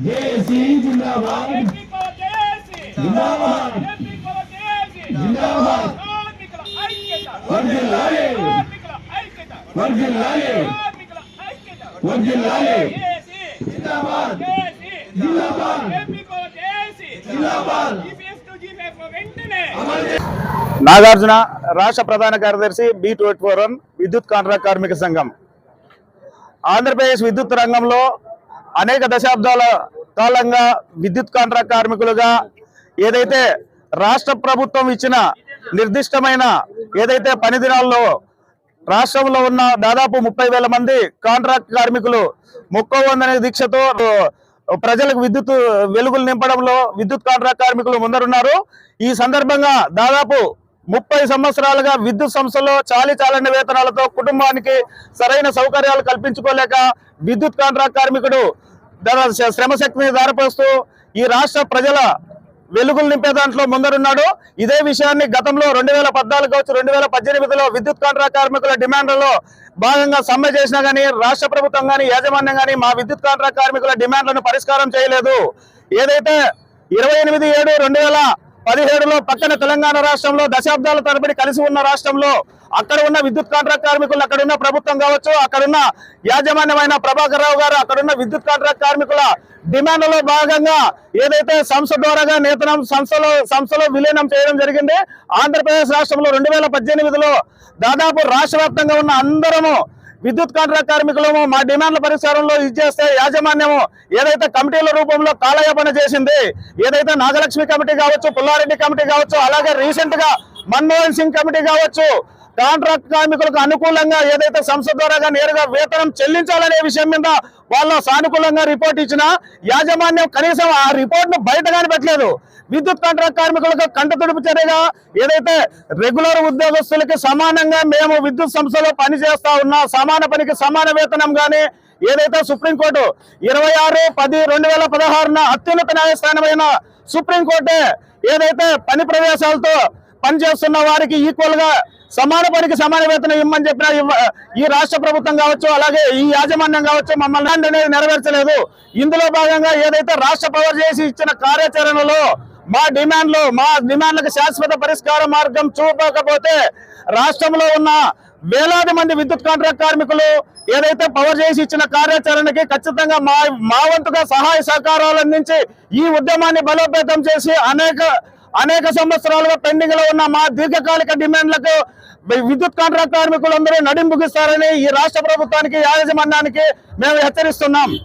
జేసీ జిందాబాద్. జిందాబాద్. జిందాబాద్. జిందాబాద్. జిందాబాద్. జిందాబాద్. నాగార్జున రాష్ట్ర ప్రధాన కార్యదర్శి బి ట్వంటీ ఫోర్ వన్ విద్యుత్ కాంట్రాక్ట్ కార్మిక సంఘం. ఆంధ్రప్రదేశ్ విద్యుత్ రంగంలో అనేక దశాబ్దాల కాలంగా విద్యుత్ కాంట్రాక్ట్ కార్మికులుగా ఏదైతే రాష్ట్ర ప్రభుత్వం ఇచ్చిన నిర్దిష్టమైన ఏదైతే పని దినాల్లో రాష్ట్రంలో ఉన్న దాదాపు ముప్పై వేల మంది కాంట్రాక్ట్ కార్మికులు మొక్కవందనే దీక్షతో ప్రజలకు విద్యుత్ వెలుగులు నింపడంలో విద్యుత్ కాంట్రాక్ట్ కార్మికులు ముందరున్నారు. ఈ సందర్భంగా దాదాపు ముప్పై సంవత్సరాలుగా విద్యుత్ సంస్థలో చాలి చాలని వేతనాలతో కుటుంబానికి సరైన సౌకర్యాలు కల్పించుకోలేక విద్యుత్ కాంట్రాక్ట్ కార్మికుడు తన శ్రమ శక్తిని దారిపోస్తూ ఈ రాష్ట్ర ప్రజల వెలుగులు నింపే దాంట్లో ముందరున్నాడు. ఇదే విషయాన్ని గతంలో రెండు వేల పద్నాలుగు కావచ్చు రెండు వేల పద్దెనిమిదిలో విద్యుత్ కాంట్రాక్ట్ కార్మికుల డిమాండ్లలో భాగంగా సమ్మె చేసినా గానీ రాష్ట్ర ప్రభుత్వం గానీ యాజమాన్యం గానీ మా విద్యుత్ కాంట్రాక్ట్ కార్మికుల డిమాండ్లను పరిష్కారం చేయలేదు. ఏదైతే ఇరవై ఎనిమిది ఏడు రెండు వేల పదిహేడులో పక్కన తెలంగాణ రాష్ట్రంలో దశాబ్దాల తరబడి కలిసి ఉన్న రాష్ట్రంలో అక్కడ ఉన్న విద్యుత్ కాంట్రాక్ట్ కార్మికులు అక్కడ ఉన్న ప్రభుత్వం కావచ్చు అక్కడున్న యాజమాన్యమైన ప్రభాకర్ రావు గారు అక్కడున్న విద్యుత్ కాంట్రాక్ట్ కార్మికుల డిమాండ్లో భాగంగా ఏదైతే సంస్థ ద్వారాగా నేతనం సంస్థలో సంస్థలో విలీనం చేయడం జరిగింది ఆంధ్రప్రదేశ్ రాష్ట్రంలో రెండు వేల పద్దెనిమిదిలో దాదాపు రాష్ట్ర వ్యాప్తంగా ఉన్న అందరము విద్యుత్ కాంట్రాక్ట్ కార్మికులము మా డిమాండ్ల పరిష్కారంలో ఇచ్చేస్తే యాజమాన్యము ఏదైతే కమిటీల రూపంలో కాలయాపన చేసింది ఏదైతే నాగలక్ష్మి కమిటీ కావచ్చు పుల్లారెడ్డి కమిటీ కావచ్చు అలాగే రీసెంట్గా మన్మోహన్ సింగ్ కమిటీ కావచ్చు కాంట్రాక్ట్ కార్మికులకు అనుకూలంగా ఏదైతే సంస్థ ద్వారా నేరుగా వేతనం చెల్లించాలనే విషయం మీద వాళ్ళ సానుకూలంగా రిపోర్ట్ ఇచ్చిన యాజమాన్యం కనీసం ఆ రిపోర్ట్ను బయట కనిపెట్టలేదు విద్యుత్ కాంట్రాక్ట్ కార్మికులకు కంట తుడుపు చర్యగా ఏదైతే రెగ్యులర్ ఉద్యోగస్తులకి సమానంగా మేము విద్యుత్ సంస్థలో పని చేస్తా ఉన్నా సమాన పనికి సమాన వేతనం కానీ ఏదైతే సుప్రీంకోర్టు ఇరవై ఆరు పది రెండు వేల పదహారున అత్యున్నత న్యాయస్థానమైన సుప్రీంకోర్టే ఏదైతే పని ప్రవేశాలతో పనిచేస్తున్న వారికి ఈక్వల్గా సమాన పనికి సమాన వేతనం ఇమ్మని చెప్పిన ఇవ్వ- ఈ రాష్ట్ర ప్రభుత్వం కావచ్చు అలాగే ఈ యాజమాన్యం కావచ్చు మమ్మల్ని అనేది నెరవేర్చలేదు. ఇందులో భాగంగా ఏదైతే రాష్ట్ర పవర్ చేసి ఇచ్చిన కార్యాచరణలో మా డిమాండ్లు మా డిమాండ్లకు శాశ్వత పరిష్కార మార్గం చూపకపోతే రాష్ట్రంలో ఉన్న వేలాది మంది విద్యుత్ కాంట్రాక్ట్ కార్మికులు ఏదైతే పవర్ చేసి ఇచ్చిన కార్యాచరణకి ఖచ్చితంగా మా మా వంతుగా సహాయ సహకారాలు అందించి ఈ ఉద్యమాన్ని బలోపేతం చేసి అనేక అనేక సంవత్సరాలుగా పెండింగ్లో ఉన్న మా దీర్ఘకాలిక డిమాండ్లకు విద్యుత్ కాంట్రాక్ట్ కార్మికులందరూ నడింపుకిస్తారని ఈ రాష్ట్ర ప్రభుత్వానికి యాజమాన్యానికి మేము హెచ్చరిస్తున్నాం.